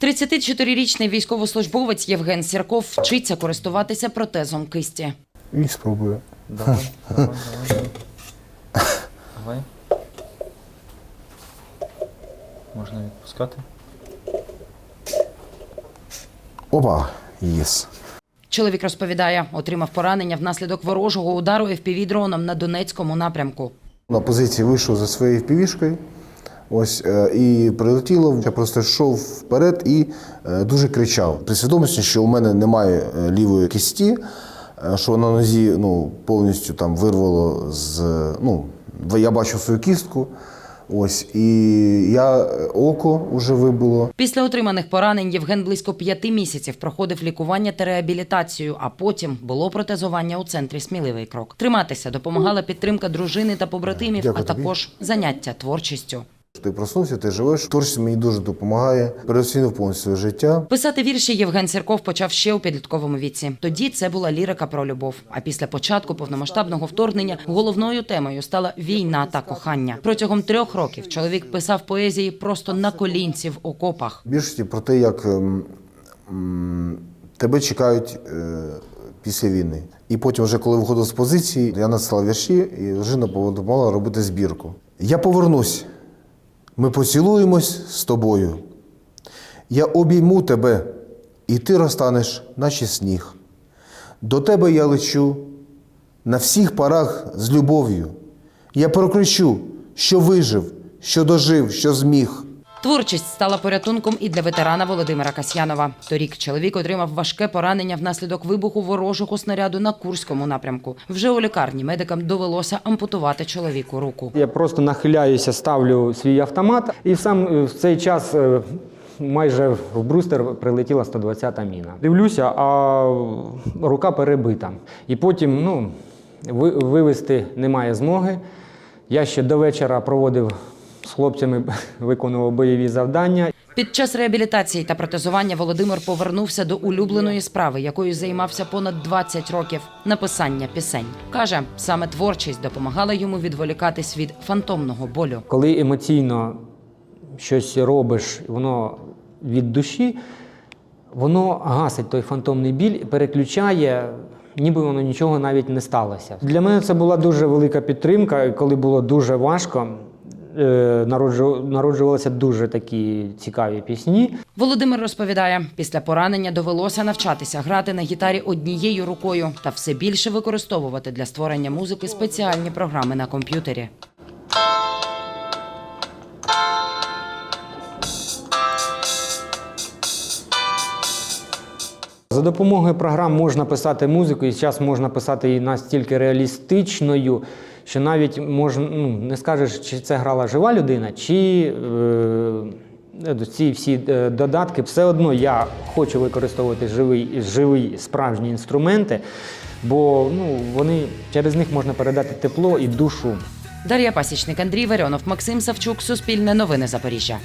34-річний військовослужбовець Євген Сірков вчиться користуватися протезом кисті. І спробую. Давай, давай, давай. Давай. Можна відпускати. Опа, єс. Чоловік розповідає, отримав поранення внаслідок ворожого удару FPV-дроном на Донецькому напрямку. На позиції вийшов за своєю впівішкою. Ось е, і прилетіло. Я просто йшов вперед і е, дуже кричав. При свідомості, що у мене немає е, лівої кисті, е, що на нозі ну, повністю там вирвало з. Ну, я бачив свою кістку. Ось, і я око вже вибило. Після отриманих поранень Євген близько п'яти місяців проходив лікування та реабілітацію, а потім було протезування у центрі Сміливий крок. Триматися допомагала підтримка дружини та побратимів, Дякую а тобі. також заняття творчістю. Ти проснувся, ти живеш. Творчість мені дуже допомагає. Переоцінив повністю своє життя. Писати вірші Євген Сірков почав ще у підлітковому віці. Тоді це була лірика про любов. А після початку повномасштабного вторгнення головною темою стала війна та кохання. Протягом трьох років чоловік писав поезії просто на колінці в окопах. Більшості про те, як ем, тебе чекають е, після війни. І потім, вже коли виходив з позиції, я надсилав вірші, і дружина допомагала робити збірку. Я повернусь. Ми поцілуємось з тобою. Я обійму тебе, і ти розтанеш, наче сніг. До тебе я лечу на всіх парах з любов'ю. Я прокричу, що вижив, що дожив, що зміг. Творчість стала порятунком і для ветерана Володимира Касьянова. Торік чоловік отримав важке поранення внаслідок вибуху ворожого снаряду на Курському напрямку. Вже у лікарні медикам довелося ампутувати чоловіку руку. Я просто нахиляюся, ставлю свій автомат, і сам е, в цей час е, майже в брустер прилетіла 120-та міна. Дивлюся, а рука перебита. І потім ну, ви- вивести немає змоги. Я ще до вечора проводив з хлопцями, виконував бойові завдання. Під час реабілітації та протезування Володимир повернувся до улюбленої справи, якою займався понад 20 років написання пісень. каже, саме творчість допомагала йому відволікатись від фантомного болю. Коли емоційно щось робиш, воно від душі, воно гасить той фантомний біль, і переключає, ніби воно нічого навіть не сталося. Для мене це була дуже велика підтримка, коли було дуже важко. Е, Народжувалися дуже такі цікаві пісні. Володимир розповідає, після поранення довелося навчатися грати на гітарі однією рукою та все більше використовувати для створення музики спеціальні програми на комп'ютері. За допомогою програм можна писати музику, і зараз можна писати її настільки реалістичною, що навіть можна, ну, не скажеш, чи це грала жива людина, чи е, ці всі е, додатки. Все одно я хочу використовувати живий, живі справжні інструменти, бо ну, вони, через них можна передати тепло і душу. Дар'я Пасічник, Андрій Варіонов, Максим Савчук, Суспільне новини Запоріжжя.